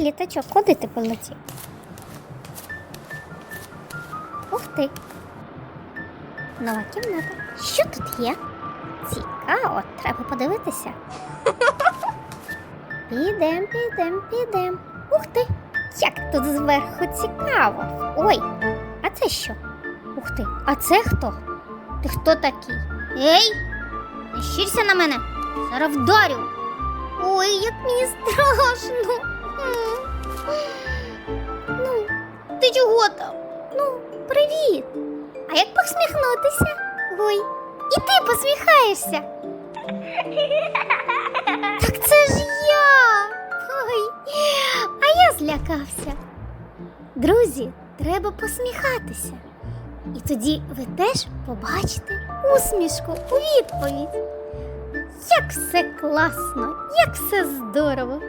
що, куди ти полетів? Ух ти. Нова кімната. Що тут є? Цікаво, треба подивитися. Підем, підем, підем. Ух ти! Як тут зверху цікаво. Ой, а це що? Ух ти, а це хто? Ти хто такий? Ей! Не щирся на мене! Зараз вдарю! Ой, як мені страшно. Ну, ти чого там? Ну, привіт. А як посміхнутися? Ой, і ти посміхаєшся. Так це ж я. Ой, а я злякався. Друзі, треба посміхатися. І тоді ви теж побачите усмішку у відповідь. Як все класно, як все здорово.